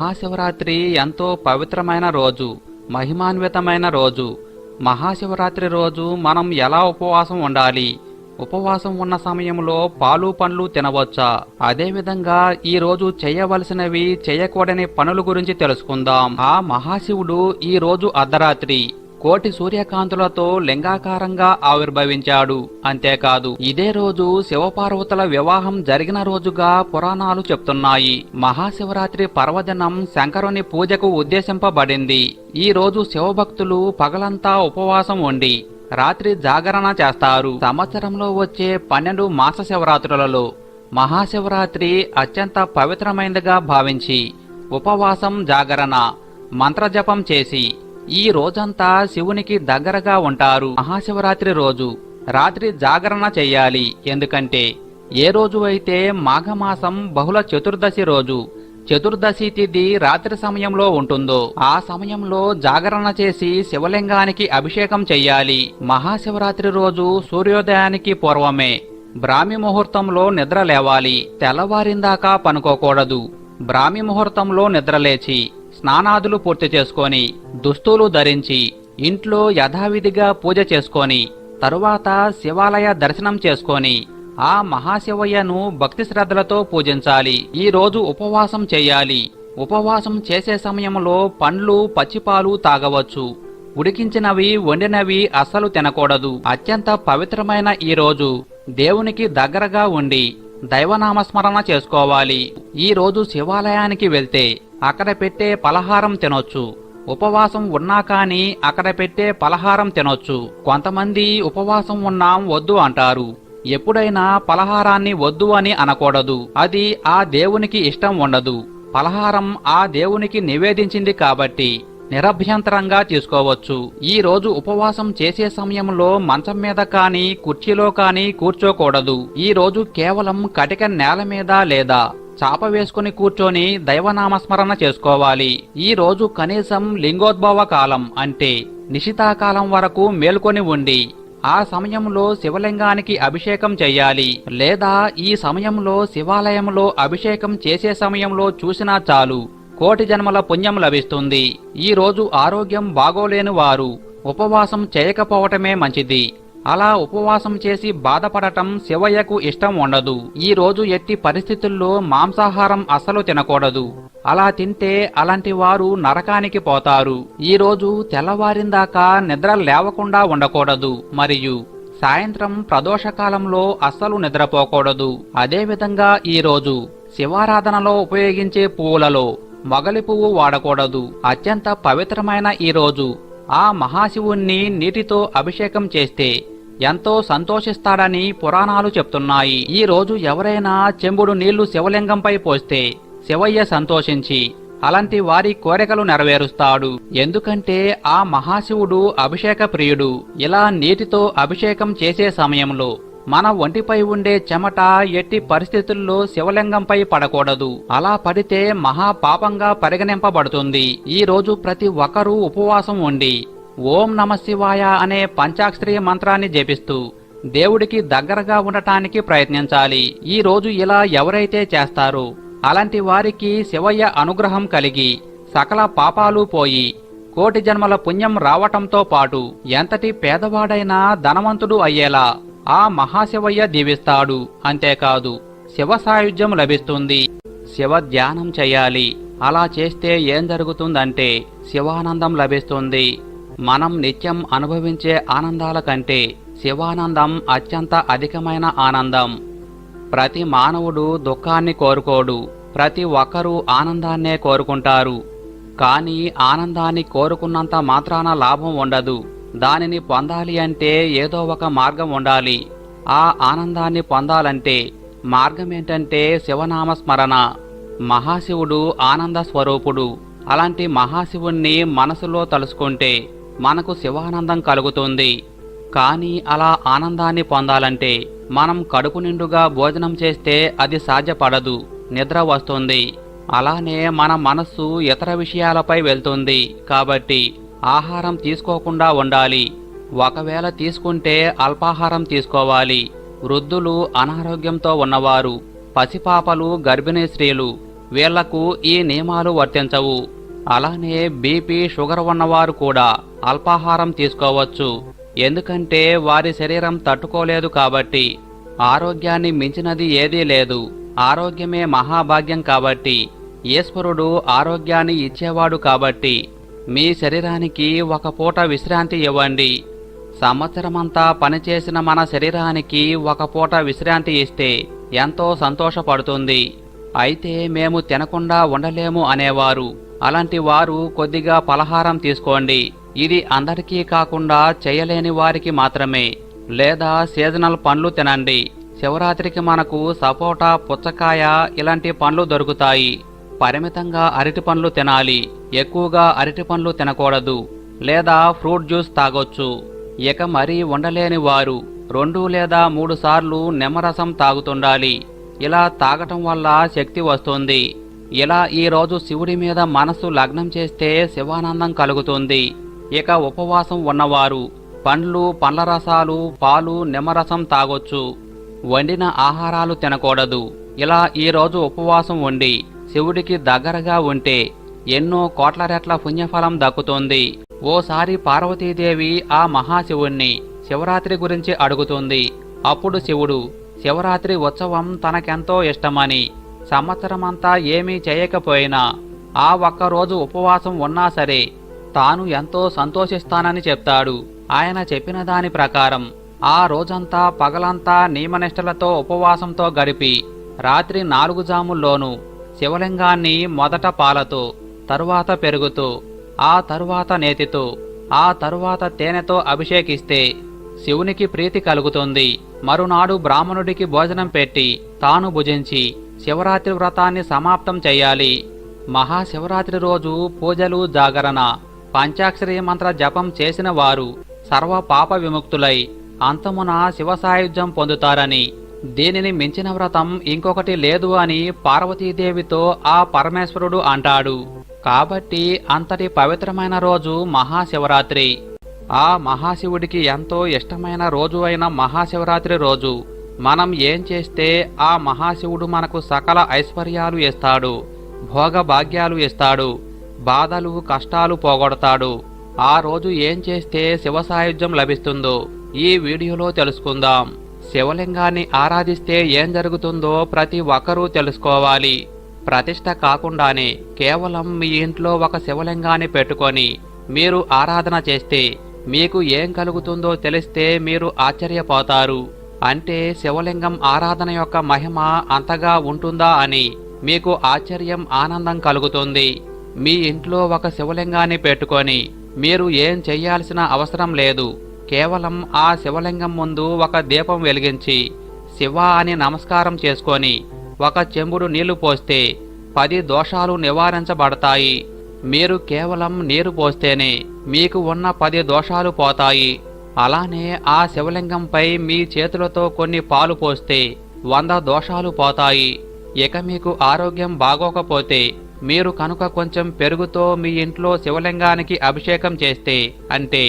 మహాశివరాత్రి ఎంతో పవిత్రమైన రోజు మహిమాన్వితమైన రోజు. మహాశివరాత్రి రోజు మనం ఎలా ఉపవాసం ఉండాలి? ఉపవాసం ఉన్న సమయంలో పాలు పండ్లు తినవచ్చా? అదేవిధంగా ఈ రోజు చేయవలసినవి చేయకూడని పనుల గురించి తెలుసుకుందాం. ఆ మహాశివుడు ఈ రోజు అర్ధరాత్రి. కోటి సూర్యకాంతులతో లింగాకారంగా ఆవిర్భవించాడు. అంతేకాదు ఇదే రోజు శివపార్వతుల వివాహం జరిగిన రోజుగా పురాణాలు చెప్తున్నాయి. మహాశివరాత్రి పర్వదినం శంకరుని పూజకు ఉద్దేశింపబడింది. ఈ రోజు శివభక్తులు పగలంతా ఉపవాసం ఉండి రాత్రి జాగరణ చేస్తారు. సంవత్సరంలో వచ్చే పన్నెండు మాస శివరాత్రులలో మహాశివరాత్రి అత్యంత పవిత్రమైనదిగా భావించి ఉపవాసం జాగరణ మంత్రజపం చేసి ఈ రోజంతా శివునికి దగ్గరగా ఉంటారు మహాశివరాత్రి రోజు. రాత్రి జాగరణ చెయ్యాలి. ఎందుకంటే ఏ రోజు అయితే మాఘమాసం బహుళ చతుర్దశి రోజు చతుర్దశి తిథి రాత్రి సమయంలో ఉంటుందో ఆ సమయంలో జాగరణ చేసి శివలింగానికి అభిషేకం చెయ్యాలి. మహాశివరాత్రి రోజు సూర్యోదయానికి పూర్వమే. బ్రాహ్మి ముహూర్తంలో నిద్ర లేవాలి. తెల్లవారిందాకా పనుకోకూడదు. బ్రాహ్మి ముహూర్తంలో నిద్రలేచి స్నానాదులు పూర్తి చేసుకొని దుస్తులు ధరించి ఇంట్లో యథావిధిగా పూజ చేసుకొని తరువాత శివాలయ దర్శనం చేసుకొని ఆ మహాశివయ్యను భక్తి శ్రద్ధలతో పూజించాలి. ఈ రోజు ఉపవాసం చేయాలి. ఉపవాసం చేసే సమయంలో పండ్లు పచ్చిపాలు తాగవచ్చు. ఉడికించినవి వండినవి అస్సలు తినకూడదు. అత్యంత పవిత్రమైన ఈ రోజు. దేవునికి దగ్గరగా ఉండి దైవనామస్మరణ చేసుకోవాలి. ఈ రోజు శివాలయానికి వెళ్తే అక్కడ పెట్టే పలహారం తినొచ్చు. ఉపవాసం ఉన్నా కానీ అక్కడ పెట్టే పలహారం తినొచ్చు. కొంతమంది ఉపవాసం ఉన్నాం వద్దు అంటారు. ఎప్పుడైనా పలహారాన్ని వద్దు అని అనకూడదు. అది ఆ దేవునికి ఇష్టం ఉండదు. పలహారం ఆ దేవునికి నివేదించింది కాబట్టి నిరభ్యంతరంగా తీసుకోవచ్చు ఈ రోజు ఉపవాసం చేసే సమయంలో మంచం మీద కానీ కుర్చీలో కానీ కూర్చోకూడదు. ఈ రోజు కేవలం కటిక నేల మీద లేదా చాప వేసుకుని కూర్చొని దైవనామస్మరణ చేసుకోవాలి. ఈ రోజు కనీసం లింగోద్భవ కాలం అంటే నిశితాకాలం వరకు మేల్కొని ఉండి ఆ సమయంలో శివలింగానికి అభిషేకం చెయ్యాలి. లేదా ఈ సమయంలో శివాలయంలో అభిషేకం చేసే సమయంలో చూసినా చాలు. కోటి జన్మల పుణ్యం లభిస్తుంది. ఈ రోజు ఆరోగ్యం బాగోలేని వారు ఉపవాసం చేయకపోవటమే మంచిది. అలా ఉపవాసం చేసి బాధపడటం శివయ్యకు ఇష్టం ఉండదు. ఈ రోజు ఎట్టి పరిస్థితుల్లో మాంసాహారం అస్సలు తినకూడదు. అలా తింటే అలాంటి వారు నరకానికి పోతారు. ఈ రోజు తెల్లవారిందాకా నిద్ర లేవకుండా ఉండకూడదు. మరియు సాయంత్రం ప్రదోషకాలంలో అస్సలు నిద్రపోకూడదు. అదేవిధంగా ఈరోజు శివారాధనలో ఉపయోగించే పువ్వులలో మొగలి పువ్వు వాడకూడదు. అత్యంత పవిత్రమైన ఈ రోజు. ఆ మహాశివుణ్ణి నీటితో అభిషేకం చేస్తే ఎంతో సంతోషిస్తాడని పురాణాలు చెప్తున్నాయి. ఈ రోజు ఎవరైనా చెంబుడు నీళ్ళు శివలింగంపై పోస్తే శివయ్య సంతోషించి అలాంటి వారి కోరికలు నెరవేరుస్తాడు. ఎందుకంటే ఆ మహాశివుడు అభిషేక ప్రియుడు ఇలా నీటితో అభిషేకం చేసే సమయంలో మన ఒంటిపై ఉండే చెమట ఎట్టి పరిస్థితుల్లో శివలింగంపై పడకూడదు. అలా పడితే మహా పాపంగా పరిగణింపబడుతుంది. ఈ రోజు ప్రతి ఒక్కరూ ఉపవాసం ఉండి ఓం నమ శివాయ అనే పంచాక్షరి మంత్రాన్ని జపిస్తూ దేవుడికి దగ్గరగా ఉండటానికి ప్రయత్నించాలి. ఈ రోజు ఇలా ఎవరైతే చేస్తారో అలాంటి వారికి శివయ్య అనుగ్రహం కలిగి సకల పాపాలు పోయి కోటి జన్మల పుణ్యం రావటంతో పాటు ఎంతటి పేదవాడైనా ధనవంతుడు అయ్యేలా ఆ మహాశివయ్య దీవిస్తాడు. అంతేకాదు శివ సాయుధ్యం లభిస్తుంది. శివ ధ్యానం చేయాలి. అలా చేస్తే ఏం జరుగుతుందంటే శివానందం లభిస్తుంది. మనం నిత్యం అనుభవించే ఆనందాల కంటే శివానందం అత్యంత అధికమైన ఆనందం. ప్రతి మానవుడు దుఃఖాన్ని కోరుకోడు. ప్రతి ఒక్కరూ ఆనందాన్నే కోరుకుంటారు. కానీ ఆనందాన్ని కోరుకున్నంత మాత్రాన లాభం ఉండదు. దానిని పొందాలి అంటే ఏదో ఒక మార్గం ఉండాలి. ఆ ఆనందాన్ని పొందాలంటే మార్గం ఏంటంటే శివనామ స్మరణ మహాశివుడు ఆనంద స్వరూపుడు. అలాంటి మహాశివుణ్ణి మనసులో తలుసుకుంటే మనకు శివానందం కలుగుతుంది. కానీ అలా ఆనందాన్ని పొందాలంటే మనం కడుపు నిండుగా భోజనం చేస్తే అది సాధ్యపడదు నిద్ర వస్తుంది. అలానే మన మనస్సు ఇతర విషయాలపై వెళ్తుంది కాబట్టి ఆహారం తీసుకోకుండా ఉండాలి. ఒకవేళ తీసుకుంటే అల్పాహారం తీసుకోవాలి. వృద్ధులు అనారోగ్యంతో ఉన్నవారు పసిపాపలు గర్భిణీ స్త్రీలు వీళ్ళకు ఈ నియమాలు వర్తించవు. అలానే బీపీ షుగర్ ఉన్నవారు కూడా అల్పాహారం తీసుకోవచ్చు. ఎందుకంటే వారి శరీరం తట్టుకోలేదు కాబట్టి ఆరోగ్యాన్ని మించినది ఏదీ లేదు. ఆరోగ్యమే మహాభాగ్యం కాబట్టి ఈశ్వరుడు ఆరోగ్యాన్ని ఇచ్చేవాడు కాబట్టి మీ శరీరానికి ఒక పూట విశ్రాంతి ఇవ్వండి. సంవత్సరమంతా పనిచేసిన మన శరీరానికి ఒక పూట విశ్రాంతి ఇస్తే ఎంతో సంతోషపడుతుంది. అయితే మేము తినకుండా ఉండలేము అనేవారు. అలాంటి వారు కొద్దిగా పలహారం తీసుకోండి. ఇది అందరికీ కాకుండా చేయలేని వారికి మాత్రమే. లేదా సీజనల్ పండ్లు తినండి. శివరాత్రికి మనకు సపోటా పుచ్చకాయ ఇలాంటి పండ్లు దొరుకుతాయి. పరిమితంగా అరటి పండ్లు తినాలి. ఎక్కువగా అరటి పండ్లు తినకూడదు. లేదా ఫ్రూట్ జ్యూస్ తాగొచ్చు. ఇక మరీ ఉండలేని వారు రెండు లేదా మూడు సార్లు నిమ్మరసం తాగుతుండాలి. ఇలా తాగటం వల్ల శక్తి వస్తుంది. ఇలా ఈ రోజు శివుడి మీద మనసు లగ్నం చేస్తే శివానందం కలుగుతుంది. ఇక ఉపవాసం ఉన్నవారు పండ్లు పండ్ల రసాలు పాలు నిమ్మరసం తాగొచ్చు. వండిన ఆహారాలు తినకూడదు. ఇలా ఈరోజు ఉపవాసం ఉండి శివుడికి దగ్గరగా ఉంటే ఎన్నో కోట్ల రెట్ల పుణ్యఫలం దక్కుతుంది. ఓసారి పార్వతీదేవి ఆ మహాశివుణ్ణి శివరాత్రి గురించి అడుగుతుంది. అప్పుడు శివుడు శివరాత్రి ఉత్సవం తనకెంతో ఇష్టమని సంవత్సరమంతా ఏమీ చేయకపోయినా ఆ ఒక్కరోజు ఉపవాసం ఉన్నా సరే తాను ఎంతో సంతోషిస్తానని చెప్తాడు. ఆయన చెప్పిన దాని ప్రకారం ఆ రోజంతా పగలంతా నియమనిష్టలతో ఉపవాసంతో గడిపి రాత్రి నాలుగు జాముల్లోనూ శివలింగాన్ని మొదట పాలతో తరువాత పెరుగుతూ ఆ తరువాత నేతితో ఆ తరువాత తేనెతో అభిషేకిస్తే శివునికి ప్రీతి కలుగుతుంది. మరునాడు బ్రాహ్మణుడికి భోజనం పెట్టి తాను భుజించి శివరాత్రి వ్రతాన్ని సమాప్తం చేయాలి. మహాశివరాత్రి రోజు పూజలు జాగరణ పంచాక్షరీ మంత్ర జపం చేసిన వారు సర్వ పాప విముక్తులై అంతమున శివ సాయుధ్యం పొందుతారని దీనిని మించిన వ్రతం ఇంకొకటి లేదు అని పార్వతీదేవితో ఆ పరమేశ్వరుడు అంటాడు. కాబట్టి అంతటి పవిత్రమైన రోజు మహాశివరాత్రి. ఆ మహాశివుడికి ఎంతో ఇష్టమైన రోజు అయిన మహాశివరాత్రి రోజు. మనం ఏం చేస్తే ఆ మహాశివుడు మనకు సకల ఐశ్వర్యాలు ఇస్తాడు భోగభాగ్యాలు ఇస్తాడు బాధలు కష్టాలు పోగొడతాడు. ఆ రోజు ఏం చేస్తే శివసాయుధ్యం లభిస్తుందో ఈ వీడియోలో తెలుసుకుందాం. శివలింగాన్ని ఆరాధిస్తే ఏం జరుగుతుందో ప్రతి ఒక్కరూ తెలుసుకోవాలి. ప్రతిష్ట కాకుండానే కేవలం మీ ఇంట్లో ఒక శివలింగాన్ని పెట్టుకొని మీరు ఆరాధన చేస్తే మీకు ఏం కలుగుతుందో తెలిస్తే మీరు ఆశ్చర్యపోతారు. అంటే శివలింగం ఆరాధన యొక్క మహిమ అంతగా ఉంటుందా అని మీకు ఆశ్చర్యం ఆనందం కలుగుతుంది. మీ ఇంట్లో ఒక శివలింగాన్ని పెట్టుకొని మీరు ఏం చెయ్యాల్సిన అవసరం లేదు. కేవలం ఆ శివలింగం ముందు ఒక దీపం వెలిగించి శివ అని నమస్కారం చేసుకొని ఒక చెంబుడు నీళ్ళు పోస్తే పది దోషాలు నివారించబడతాయి. మీరు కేవలం నీరు పోస్తేనే మీకు ఉన్న పది దోషాలు పోతాయి. అలానే ఆ శివలింగంపై మీ చేతులతో కొన్ని పాలు పోస్తే వంద దోషాలు పోతాయి. ఇక మీకు ఆరోగ్యం బాగోకపోతే మీరు కనుక కొంచెం పెరుగుతో మీ ఇంట్లో శివలింగానికి అభిషేకం చేస్తే అంటే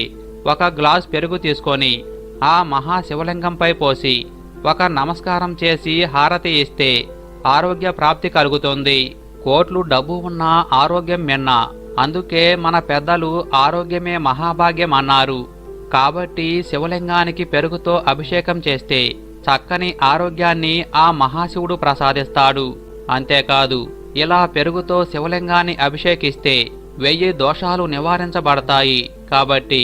ఒక గ్లాస్ పెరుగు తీసుకొని ఆ మహా శివలింగంపై పోసి ఒక నమస్కారం చేసి హారతి ఇస్తే ఆరోగ్య ప్రాప్తి కలుగుతుంది. కోట్లు డబ్బు ఉన్న ఆరోగ్యం మిన్న అందుకే మన పెద్దలు ఆరోగ్యమే మహాభాగ్యం అన్నారు. కాబట్టి శివలింగానికి పెరుగుతో అభిషేకం చేస్తే చక్కని ఆరోగ్యాన్ని ఆ మహాశివుడు ప్రసాదిస్తాడు. అంతేకాదు ఇలా పెరుగుతో శివలింగాన్ని అభిషేకిస్తే వెయ్యి దోషాలు నివారించబడతాయి. కాబట్టి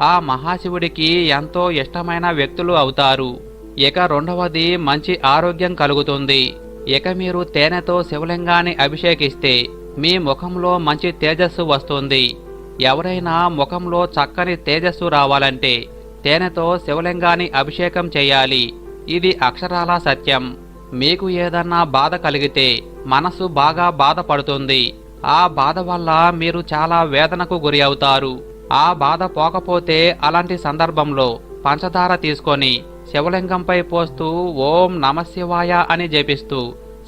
ఆ మహాశివుడికి ఎంతో ఇష్టమైన వ్యక్తులు అవుతారు. ఇక రెండవది మంచి ఆరోగ్యం కలుగుతుంది. ఇక మీరు తేనెతో శివలింగాన్ని అభిషేకిస్తే మీ ముఖంలో మంచి తేజస్సు వస్తుంది. ఎవరైనా ముఖంలో చక్కని తేజస్సు రావాలంటే తేనెతో శివలింగాన్ని అభిషేకం చేయాలి. ఇది అక్షరాల సత్యం. మీకు ఏదన్నా బాధ కలిగితే మనసు బాగా బాధపడుతుంది. ఆ బాధ వల్ల మీరు చాలా వేదనకు గురి అవుతారు. ఆ బాధ పోకపోతే అలాంటి సందర్భంలో పంచదార తీసుకొని శివలింగంపై పోస్తూ ఓం నమశివాయ అని జపిస్తూ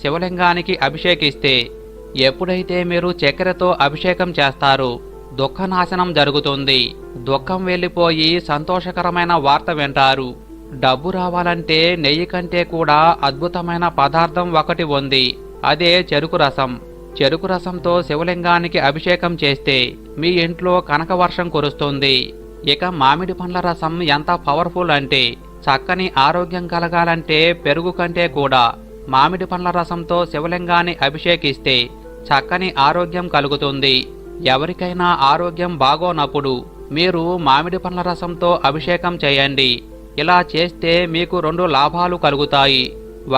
శివలింగానికి అభిషేకిస్తే ఎప్పుడైతే మీరు చక్కెరతో అభిషేకం చేస్తారు దుఃఖనాశనం జరుగుతుంది. దుఃఖం వెళ్ళిపోయి సంతోషకరమైన వార్త వింటారు. డబ్బు రావాలంటే నెయ్యి కంటే కూడా అద్భుతమైన పదార్థం ఒకటి ఉంది. అదే చెరుకు రసం. చెరుకు రసంతో శివలింగానికి అభిషేకం చేస్తే మీ ఇంట్లో కనకవర్షం కురుస్తుంది. ఇక మామిడి పండ్ల రసం ఎంత పవర్ఫుల్ అంటే చక్కని ఆరోగ్యం కలగాలంటే పెరుగు కంటే కూడా మామిడి పండ్ల రసంతో శివలింగాన్ని అభిషేకిస్తే చక్కని ఆరోగ్యం కలుగుతుంది. ఎవరికైనా ఆరోగ్యం బాగోనప్పుడు మీరు మామిడి పండ్ల రసంతో అభిషేకం చేయండి. ఇలా చేస్తే మీకు రెండు లాభాలు కలుగుతాయి.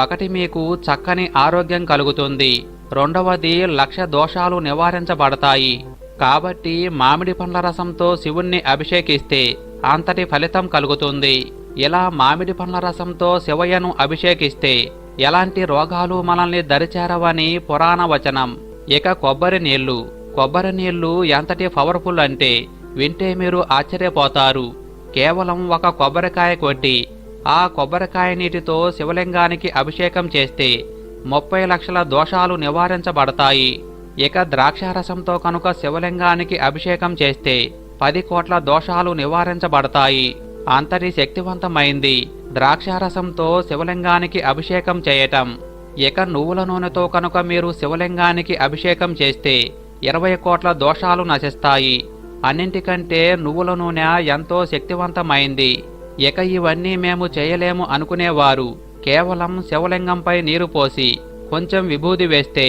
ఒకటి మీకు చక్కని ఆరోగ్యం కలుగుతుంది. రెండవది లక్ష దోషాలు నివారించబడతాయి. కాబట్టి మామిడి పండ్ల రసంతో శివుణ్ణి అభిషేకిస్తే అంతటి ఫలితం కలుగుతుంది. ఇలా మామిడి పండ్ల రసంతో శివయ్యను అభిషేకిస్తే ఎలాంటి రోగాలు మనల్ని దరిచేరవని పురాణ వచనం. ఇక కొబ్బరి నీళ్ళు కొబ్బరి నీళ్ళు ఎంతటి పవర్ఫుల్ అంటే వింటే మీరు ఆశ్చర్యపోతారు. కేవలం ఒక కొబ్బరికాయ కొట్టి ఆ కొబ్బరికాయ నీటితో శివలింగానికి అభిషేకం చేస్తే ముప్పై లక్షల దోషాలు నివారించబడతాయి. ఇక ద్రాక్షారసంతో కనుక శివలింగానికి అభిషేకం చేస్తే పది కోట్ల దోషాలు నివారించబడతాయి. అంతటి శక్తివంతమైంది. ద్రాక్షారసంతో శివలింగానికి అభిషేకం చేయటం. ఇక నువ్వుల నూనెతో కనుక మీరు శివలింగానికి అభిషేకం చేస్తే ఇరవై కోట్ల దోషాలు నశిస్తాయి. అన్నింటికంటే నువ్వుల నూనె ఎంతో శక్తివంతమైంది. ఇక ఇవన్నీ మేము చేయలేము అనుకునేవారు. కేవలం శివలింగంపై నీరు పోసి కొంచెం విభూది వేస్తే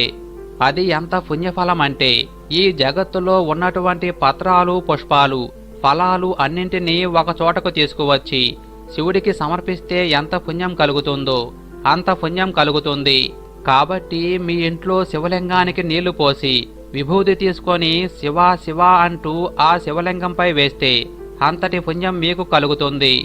అది ఎంత పుణ్యఫలం అంటే ఈ జగత్తులో ఉన్నటువంటి పత్రాలు పుష్పాలు ఫలాలు అన్నింటినీ ఒక చోటకు తీసుకువచ్చి శివుడికి సమర్పిస్తే ఎంత పుణ్యం కలుగుతుందో అంత పుణ్యం కలుగుతుంది. కాబట్టి మీ ఇంట్లో శివలింగానికి నీళ్ళు పోసి విభూది తీసుకొని శివ శివ అంటూ ఆ శివలింగంపై వేస్తే అంతటి పుణ్యం మీకు కలుగుతుంది.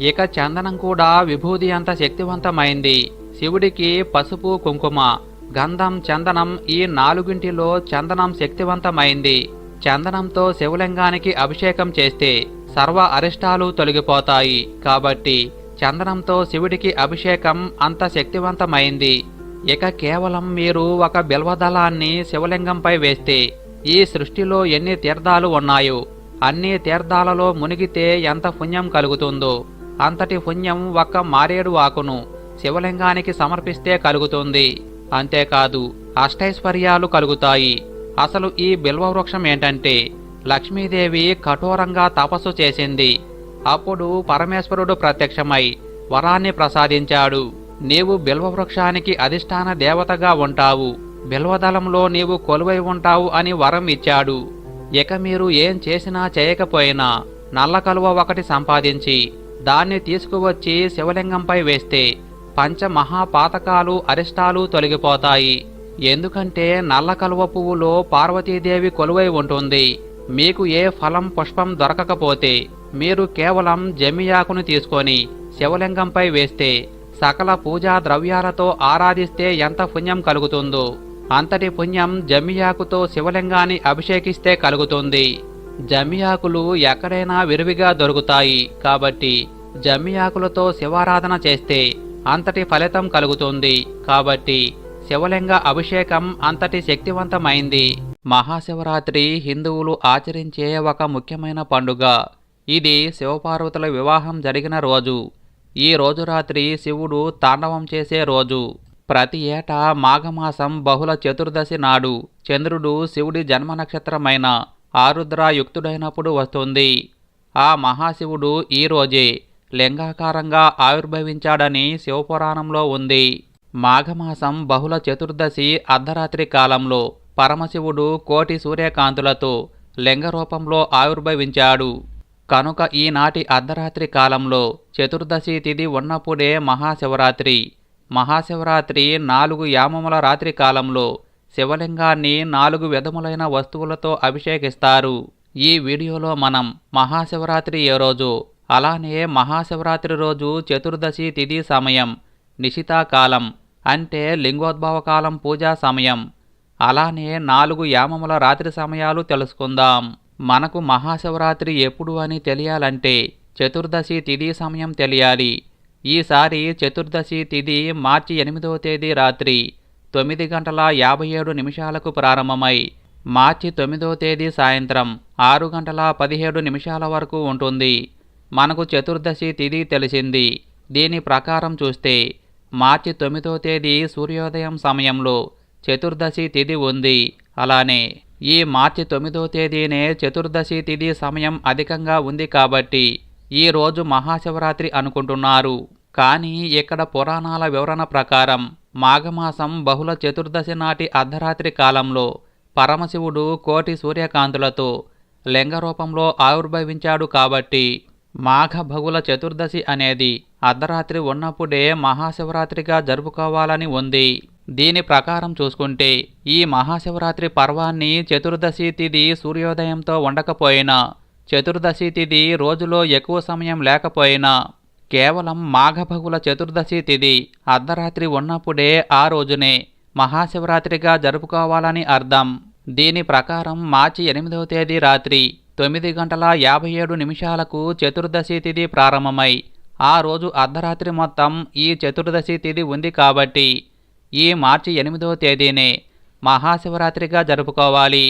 ఇక చందనం కూడా విభూది అంత శక్తివంతమైంది. శివుడికి పసుపు కుంకుమ. గంధం చందనం ఈ నాలుగింటిలో చందనం శక్తివంతమైంది. చందనంతో శివలింగానికి అభిషేకం చేస్తే సర్వ అరిష్టాలు తొలగిపోతాయి. కాబట్టి చందనంతో శివుడికి అభిషేకం అంత శక్తివంతమైంది. ఇక కేవలం మీరు ఒక బిల్వదళాన్ని శివలింగంపై వేస్తే ఈ సృష్టిలో ఎన్ని తీర్థాలు ఉన్నాయో అన్ని తీర్థాలలో మునిగితే ఎంత పుణ్యం కలుగుతుందో. అంతటి పుణ్యం ఒక్క మారేడు ఆకును శివలింగానికి సమర్పిస్తే కలుగుతుంది. అంతేకాదు అష్టైశ్వర్యాలు కలుగుతాయి. అసలు ఈ బిల్వవృక్షం ఏంటంటే లక్ష్మీదేవి కఠోరంగా తపస్సు చేసింది. అప్పుడు పరమేశ్వరుడు ప్రత్యక్షమై వరాన్ని ప్రసాదించాడు. నీవు బిల్వవృక్షానికి అధిష్టాన దేవతగా ఉంటావు. బిల్వదళంలో నీవు కొలువై ఉంటావు అని వరం ఇచ్చాడు. ఇక మీరు ఏం చేసినా చేయకపోయినా నల్ల కలువ ఒకటి సంపాదించి దాన్ని తీసుకువచ్చి శివలింగంపై వేస్తే పంచమహాపాతకాలు అరిష్టాలు తొలగిపోతాయి. ఎందుకంటే నల్ల కలువ పువ్వులో పార్వతీదేవి కొలువై ఉంటుంది. మీకు ఏ ఫలం పుష్పం దొరకకపోతే మీరు కేవలం జమియాకును తీసుకొని శివలింగంపై వేస్తే సకల పూజా ద్రవ్యాలతో ఆరాధిస్తే ఎంత పుణ్యం కలుగుతుందో. అంతటి పుణ్యం జమియాకుతో శివలింగాన్ని అభిషేకిస్తే కలుగుతుంది. జమియాకులు ఎక్కడైనా విరివిగా దొరుకుతాయి. కాబట్టి జమియాకులతో శివారాధన చేస్తే అంతటి ఫలితం కలుగుతుంది. కాబట్టి శివలింగ అభిషేకం అంతటి శక్తివంతమైంది. మహాశివరాత్రి హిందువులు ఆచరించే ఒక ముఖ్యమైన పండుగ. ఇది శివపార్వతుల వివాహం జరిగిన రోజు. ఈ రోజు రాత్రి శివుడు తాండవం చేసే రోజు. ప్రతి ఏటా మాఘమాసం బహుళ చతుర్దశి నాడు చంద్రుడు శివుడి జన్మ నక్షత్రమైన ఆరుద్ర యుక్తుడైనప్పుడు వస్తుంది. ఆ మహాశివుడు ఈ రోజే లింగాకారంగా ఆవిర్భవించాడని శివపురాణంలో ఉంది. మాఘమాసం బహుళ చతుర్దశి అర్ధరాత్రి కాలంలో పరమశివుడు కోటి సూర్యకాంతులతో లింగ రూపంలో ఆవిర్భవించాడు. కనుక ఈనాటి అర్ధరాత్రి కాలంలో చతుర్దశి తిథి ఉన్నప్పుడే మహాశివరాత్రి. మహాశివరాత్రి నాలుగు యామముల రాత్రి కాలంలో శివలింగాన్ని నాలుగు విధములైన వస్తువులతో అభిషేకిస్తారు. ఈ వీడియోలో మనం మహాశివరాత్రి ఏ రోజు అలానే మహాశివరాత్రి రోజు చతుర్దశి తిథి సమయం నిశితాకాలం అంటే లింగోద్భవ కాలం పూజా సమయం. అలానే నాలుగు యామముల రాత్రి సమయాలు తెలుసుకుందాం. మనకు మహాశివరాత్రి ఎప్పుడు అని తెలియాలంటే చతుర్దశి తిథి సమయం తెలియాలి. ఈసారి చతుర్దశి తిథి మార్చి ఎనిమిదవ తేదీ రాత్రి. తొమ్మిది గంటల యాభై ఏడు నిమిషాలకు ప్రారంభమై మార్చి తొమ్మిదో తేదీ సాయంత్రం ఆరు గంటల పదిహేడు నిమిషాల వరకు ఉంటుంది. మనకు చతుర్దశి తిథి తెలిసింది. దీని ప్రకారం చూస్తే మార్చి తొమ్మిదో తేదీ సూర్యోదయం సమయంలో చతుర్దశి తిథి ఉంది. అలానే ఈ మార్చి తొమ్మిదో తేదీనే చతుర్దశి తిథి సమయం అధికంగా ఉంది కాబట్టి ఈ రోజు మహాశివరాత్రి అనుకుంటున్నారు. కానీ ఇక్కడ పురాణాల వివరణ ప్రకారం మాఘమాసం బహుళ చతుర్దశి నాటి అర్ధరాత్రి కాలంలో పరమశివుడు కోటి సూర్యకాంతులతో లింగ రూపంలో ఆవిర్భవించాడు కాబట్టి మాఘ బహుళ చతుర్దశి అనేది అర్ధరాత్రి ఉన్నప్పుడే మహాశివరాత్రిగా జరుపుకోవాలని ఉంది. దీని ప్రకారం చూసుకుంటే ఈ మహాశివరాత్రి పర్వాన్ని చతుర్దశి తిథి సూర్యోదయంతో ఉండకపోయినా చతుర్దశి తిథి రోజులో ఎక్కువ సమయం లేకపోయినా కేవలం మాఘభగుల చతుర్దశి తిథి అర్ధరాత్రి ఉన్నప్పుడే ఆ రోజునే మహాశివరాత్రిగా జరుపుకోవాలని అర్థం. దీని ప్రకారం మార్చి ఎనిమిదవ తేదీ రాత్రి తొమ్మిది గంటల యాభై ఏడు నిమిషాలకు చతుర్దశి తిథి ప్రారంభమై ఆ రోజు అర్ధరాత్రి మొత్తం ఈ చతుర్దశి తిథి ఉంది కాబట్టి ఈ మార్చి ఎనిమిదవ తేదీనే మహాశివరాత్రిగా జరుపుకోవాలి.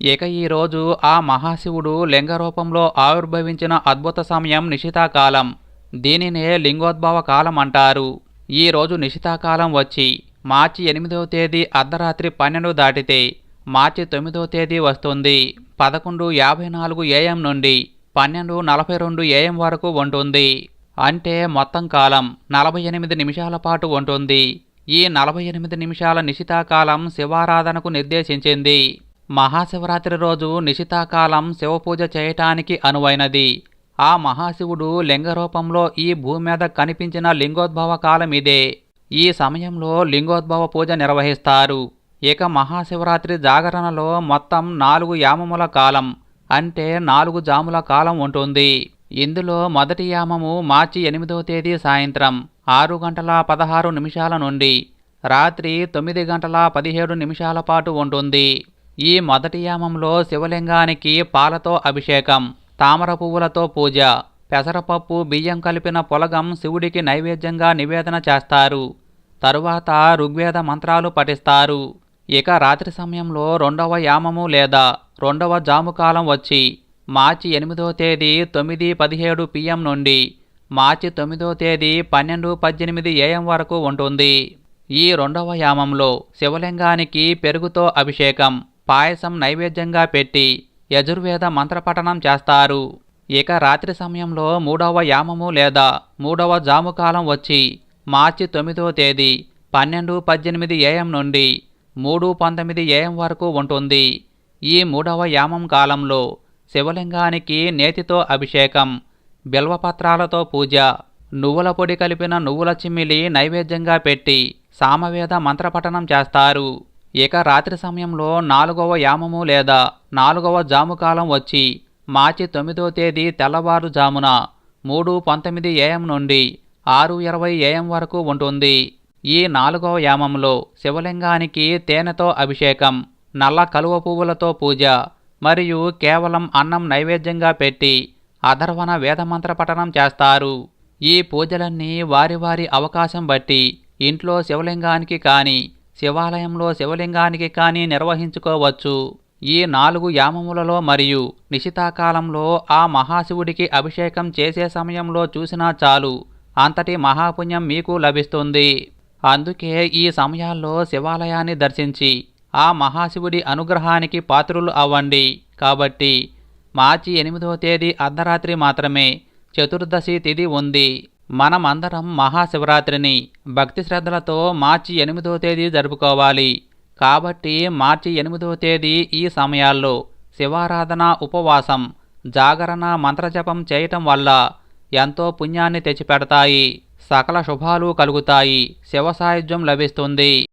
ఇక ఈ రోజు ఆ మహాశివుడు లింగ రూపంలో ఆవిర్భవించిన అద్భుత సమయం నిశితాకాలం. దీనినే లింగోద్భవ కాలం అంటారు. ఈ రోజు నిశితాకాలం వచ్చి మార్చి ఎనిమిదవ తేదీ అర్ధరాత్రి పన్నెండు దాటితే మార్చి తొమ్మిదవ తేదీ వస్తుంది. పదకొండు యాభై నాలుగు ఏఎం నుండి పన్నెండు నలభై రెండు ఏఎం వరకు ఉంటుంది. అంటే మొత్తం కాలం నలభై ఎనిమిది నిమిషాల పాటు ఉంటుంది. ఈ నలభై ఎనిమిది నిమిషాల నిశితాకాలం శివారాధనకు నిర్దేశించింది. మహాశివరాత్రి రోజు నిశితాకాలం శివపూజ చేయటానికి అనువైనది. ఆ మహాశివుడు లింగ రూపంలో ఈ భూమి మీద కనిపించిన లింగోద్భవ కాలం ఇదే. ఈ సమయంలో లింగోద్భవ పూజ నిర్వహిస్తారు. ఇక మహాశివరాత్రి జాగరణలో మొత్తం నాలుగు యామముల కాలం అంటే నాలుగు జాముల కాలం ఉంటుంది. ఇందులో మొదటి యామము మార్చి ఎనిమిదవ తేదీ సాయంత్రం ఆరు గంటల పదహారు నిమిషాల నుండి రాత్రి తొమ్మిది గంటల పదిహేడు నిమిషాల పాటు ఉంటుంది. ఈ మొదటి యామంలో శివలింగానికి పాలతో అభిషేకం. తామర పువ్వులతో పూజ. పెసరపప్పు బియ్యం కలిపిన పొలగం శివుడికి నైవేద్యంగా నివేదన చేస్తారు. తరువాత ఋగ్వేద మంత్రాలు పఠిస్తారు. ఇక రాత్రి సమయంలో రెండవ యామము లేదా రెండవ జాముకాలం వచ్చి మార్చి ఎనిమిదో తేదీ తొమ్మిది పదిహేడు పిఎం నుండి మార్చి తొమ్మిదో తేదీ పన్నెండు పద్దెనిమిది ఏఎం వరకు ఉంటుంది. ఈ రెండవ యామంలో శివలింగానికి పెరుగుతో అభిషేకం పాయసం నైవేద్యంగా పెట్టి యజుర్వేద మంత్రపఠనం చేస్తారు. ఇక రాత్రి సమయంలో మూడవ యామము లేదా మూడవ జాముకాలం వచ్చి మార్చి తొమ్మిదో తేదీ పన్నెండు పద్దెనిమిది ఏఎం నుండి మూడు పంతొమ్మిది ఏఎం వరకు ఉంటుంది. ఈ మూడవ యామం కాలంలో శివలింగానికి నేతితో అభిషేకం బిల్వపత్రాలతో పూజ నువ్వుల పొడి కలిపిన నువ్వుల చిమ్మిలి నైవేద్యంగా పెట్టి సామవేద మంత్రపఠనం చేస్తారు. ఇక రాత్రి సమయంలో నాలుగవ యామము లేదా నాలుగవ జాముకాలం వచ్చి మార్చి తొమ్మిదో తేదీ తెల్లవారుజామున మూడు పంతొమ్మిది ఏఎం నుండి ఆరు ఇరవై ఏఎం వరకు ఉంటుంది. ఈ నాలుగవ యామంలో శివలింగానికి తేనెతో అభిషేకం నల్ల కలువ పువ్వులతో పూజ మరియు కేవలం అన్నం నైవేద్యంగా పెట్టి అధర్వణ వేదమంత్ర పఠనం చేస్తారు. ఈ పూజలన్నీ వారి వారి అవకాశం బట్టి ఇంట్లో శివలింగానికి కానీ శివాలయంలో శివలింగానికి కానీ నిర్వహించుకోవచ్చు. ఈ నాలుగు యామములలో మరియు నిశితాకాలంలో ఆ మహాశివుడికి అభిషేకం చేసే సమయంలో చూసినా చాలు. అంతటి మహాపుణ్యం మీకు లభిస్తుంది. అందుకే ఈ సమయాల్లో శివాలయాన్ని దర్శించి ఆ మహాశివుడి అనుగ్రహానికి పాత్రులు అవ్వండి. కాబట్టి మార్చి ఎనిమిదవ తేదీ అర్ధరాత్రి మాత్రమే చతుర్దశి తిథి ఉంది. మనమందరం మహాశివరాత్రిని భక్తి శ్రద్ధలతో మార్చి ఎనిమిదో తేదీ జరుపుకోవాలి. కాబట్టి మార్చి ఎనిమిదో తేదీ ఈ సమయాల్లో శివారాధన ఉపవాసం జాగరణ మంత్రజపం చేయటం వల్ల ఎంతో పుణ్యాన్ని తెచ్చిపెడతాయి. సకల శుభాలు కలుగుతాయి. శివ సాయుధ్యం లభిస్తుంది.